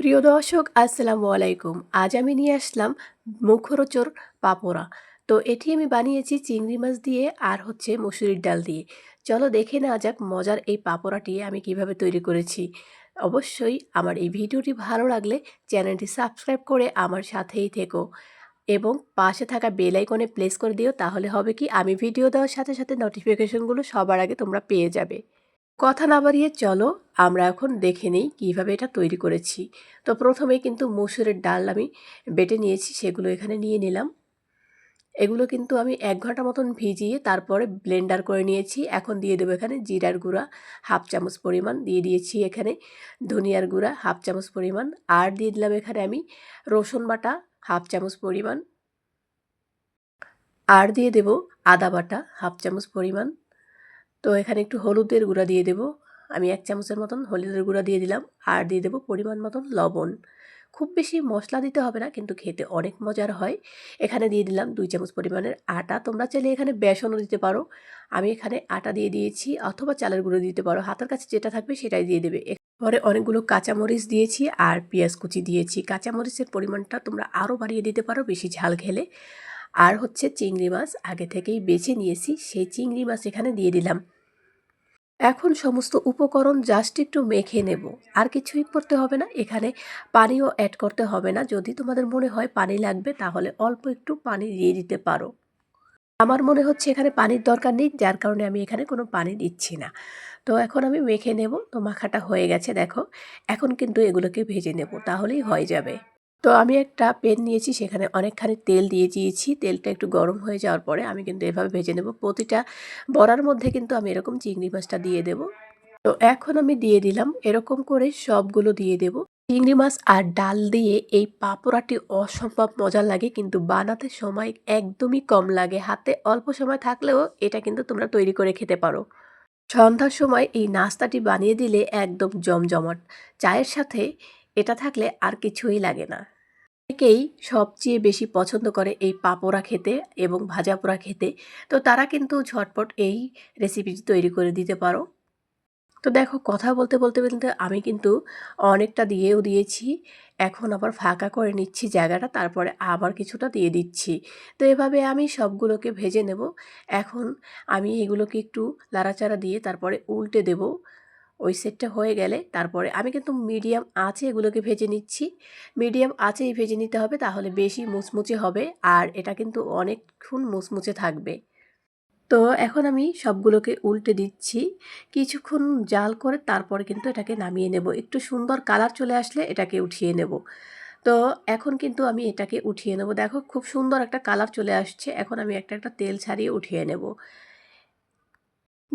প্রিয় দর্শক, আসসালামু আলাইকুম। আজ আমি নিয়ে আসলাম মুখরোচর পাপোড়া। তো এটি আমি বানিয়েছি চিংড়ি মাছ দিয়ে আর হচ্ছে মুসুরির ডাল দিয়ে। চলো দেখে নেওয়া যাক মজার এই পাপোড়াটি আমি কীভাবে তৈরি করেছি। অবশ্যই আমার এই ভিডিওটি ভালো লাগলে চ্যানেলটি সাবস্ক্রাইব করে আমার সাথেই থেকো এবং পাশে থাকা বেল আইকনে প্লেস করে দিও, তাহলে হবে কি আমি ভিডিও দেওয়ার সাথে সাথে নোটিফিকেশনগুলো সবার আগে তোমরা পেয়ে যাবে। কথা না বাড়িয়ে চলো, আমরা এখন দেখে নিই কীভাবে এটা তৈরি করেছি। তো প্রথমে কিন্তু মসুরের ডাল আমি বেটে নিয়েছি, সেগুলো এখানে নিয়ে নিলাম। এগুলো কিন্তু আমি এক ঘণ্টা মতন ভিজিয়ে তারপরে ব্লেন্ডার করে নিয়েছি। এখন দিয়ে দেবো এখানে জিরার গুঁড়া, হাফ চামচ পরিমাণ দিয়ে দিয়েছি এখানে ধনিয়ার গুঁড়া, হাফ চামচ পরিমাণ। আর দিয়ে দিলাম এখানে আমি রসুন বাটা, হাফ চামচ পরিমাণ। আর দিয়ে দেব আদা বাটা, হাফ চামচ পরিমাণ। তো এখানে একটু হলুদের গুঁড়া দিয়ে দেব। আমি এক চামচের মতন হলুদের গুঁড়া দিয়ে দিলাম। আর দিয়ে দেবো পরিমাণ মতন লবণ। খুব বেশি মশলা দিতে হবে না, কিন্তু খেতে অনেক মজার হয়। এখানে দিয়ে দিলাম দুই চামচ পরিমাণের আটা। তোমরা চাইলে এখানে বেসনও দিতে পারো। আমি এখানে আটা দিয়ে দিয়েছি, অথবা চালের গুঁড়ো দিতে পারো। হাতের কাছে যেটা থাকবে সেটাই দিয়ে দেবে। পরে অনেকগুলো কাঁচামরিচ দিয়েছি আর পেঁয়াজ কুচি দিয়েছি। কাঁচামরিচের পরিমাণটা তোমরা আরও বাড়িয়ে দিতে পারো, বেশি ঝাল খেলে। আর হচ্ছে চিংড়ি মাছ আগে থেকেই বেছে নিয়েছি, সেই চিংড়ি মাছ এখানে দিয়ে দিলাম। এখন সমস্ত উপকরণ জাস্ট একটু মেখে নেব। আর কিছুই করতে হবে না, এখানে পানিও অ্যাড করতে হবে না। যদি তোমাদের মনে হয় পানি লাগবে, তাহলে অল্প একটু পানি দিয়ে দিতে পারো। আমার মনে হচ্ছে এখানে পানির দরকার নেই, যার কারণে আমি এখানে কোনো পানি দিচ্ছি না। তো এখন আমি মেখে নেব, তো মাখাটা হয়ে গেছে, দেখো। এখন কিন্তু এগুলোকে ভেজে নেব, তাহলেই হয়ে যাবে। তো আমি একটা পেন নিয়েছি, সেখানে অনেকখানি তেল দিয়ে দিয়েছি। তেলটা একটু গরম হয়ে যাওয়ার পরে আমি কিন্তু এভাবে ভেজে নেব। প্রতিটা বড়ার মধ্যে কিন্তু আমি এরকম চিংড়ি মাছটা দিয়ে দেব। তো এখন আমি দিয়ে দিলাম, এরকম করে সবগুলো দিয়ে দেব। চিংড়ি মাছ আর ডাল দিয়ে এই পাপড়াটি অসম্ভব মজার লাগে, কিন্তু বানাতে সময় একদমই কম লাগে। হাতে অল্প সময় থাকলেও এটা কিন্তু তোমরা তৈরি করে খেতে পারো। সন্ধ্যার সময় এই নাস্তাটি বানিয়ে দিলে একদম জমজমাট। চায়ের সাথে এটা থাকলে আর কিছুই লাগে না। অনেকেই সবচেয়ে বেশি পছন্দ করে এই পাপোড়া খেতে এবং ভাজা পোড়া খেতে। তো তারা কিন্তু ঝটপট এই রেসিপিটি তৈরি করে দিতে পারো। তো দেখো, কথা বলতে বলতে বলতে আমি কিন্তু অনেকটা দিয়েও দিয়েছি। এখন আবার ফাঁকা করে নিচ্ছি জায়গাটা, তারপরে আবার কিছুটা দিয়ে দিচ্ছি। তো এভাবে আমি সবগুলোকে ভেজে নেব। এখন আমি এগুলোকে একটু লাড়াচাড়া দিয়ে তারপরে উল্টে দেব। ওই সেটটা হয়ে গেলে তারপরে আমি কিন্তু মিডিয়াম আঁচে এগুলোকে ভেজে নিচ্ছি। মিডিয়াম আঁচেই ভেজে নিতে হবে তাহলে বেশি মুচমুচে হবে আর এটা কিন্তু অনেকক্ষণ মুচমুচে থাকবে। তো এখন আমি সবগুলোকে উল্টে দিচ্ছি। কিছুক্ষণ জাল করে তারপরে কিন্তু এটাকে নামিয়ে নেব। একটু সুন্দর কালার চলে আসলে এটাকে উঠিয়ে নেব। তো এখন কিন্তু আমি এটাকে উঠিয়ে নেব। দেখো খুব সুন্দর একটা কালার চলে আসছে। এখন আমি একটা একটা তেল ছাড়িয়ে উঠিয়ে নেব।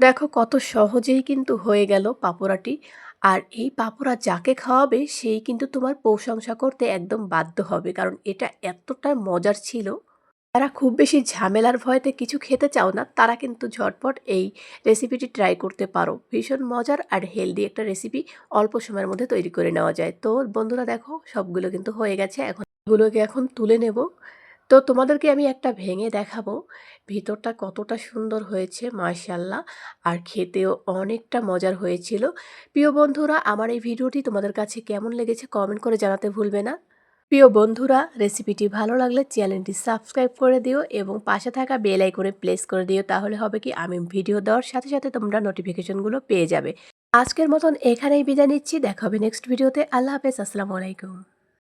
দেখো কত সহজেই কিন্তু হয়ে গেল পাপোড়াটি। আর এই পাপোড়া যাকে খাওয়াবে, সেই কিন্তু তোমার প্রশংসা করতে একদম বাধ্য হবে, কারণ এটা এতটা মজার ছিল। যারা খুব বেশি ঝামেলার ভয়তে কিছু খেতে চাও না, তারা কিন্তু ঝটপট এই রেসিপিটি ট্রাই করতে পারো। ভীষণ মজার আর হেলদি একটা রেসিপি অল্প সময়ের মধ্যে তৈরি করে নেওয়া যায়। তো বন্ধুরা দেখো, সবগুলো কিন্তু হয়ে গেছে। এখন এগুলোকে এখন তুলে নেব। তো তোমাদেরকে আমি একটা ভেঙে দেখাবো। ভিতরটা কতটা সুন্দর হয়েছে মাশাল্লাহ আর খেতেও অনেকটা মজার হয়েছিল। প্রিয় বন্ধুরা, আমার এই ভিডিওটি তোমাদের কাছে কেমন লেগেছে কমেন্ট করে জানাতে ভুলবে না। প্রিয় বন্ধুরা, রেসিপিটি ভালো লাগলে চ্যানেলটি সাবস্ক্রাইব করে দিও এবং পাশে থাকা বেল আইকনে প্লেস করে দিও, তাহলে হবে কি আমি ভিডিও দেওয়ার সাথে সাথে তোমরা নোটিফিকেশনগুলো পেয়ে যাবে। আজকের মতন এখানেই বিদায় নিচ্ছি। দেখা হবে নেক্সট ভিডিওতে। আল্লাহ হাফেজ। আসসালামু আলাইকুম।